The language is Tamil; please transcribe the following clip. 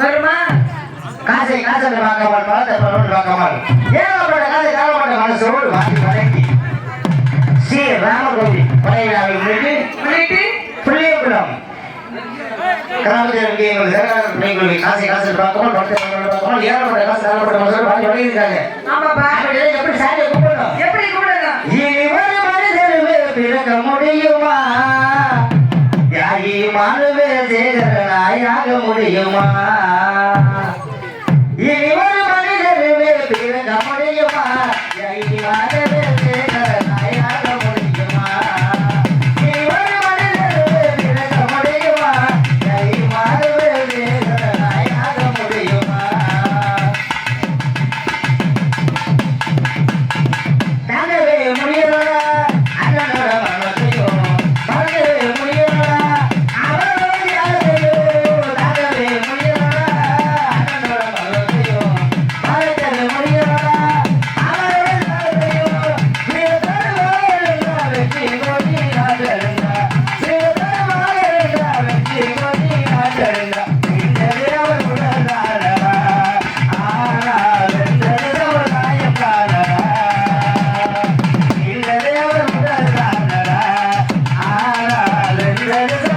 வருமா? காசை காசை பார்க்காமல் பணத்தை பணம் பார்க்காமல் ஏன் அவரோட காசை காலப்பட்ட மனசோடு வாங்கி வணங்கி. ஸ்ரீ ராமகோவில் பழைய விழாவை முன்னிட்டு புள்ளியபுரம் கிராமத்தில் எங்களுக்கு காசை காசு பார்க்காமல் பணத்தை பார்க்காமல் ஏகப்பட்ட காசு காலப்பட்ட மனசோடு வாங்கி வணங்கியிருக்காங்க. எப்படி சாரியை கூப்பிடணும் எப்படி கூப்பிடணும் முடியுமா? இனி Amen.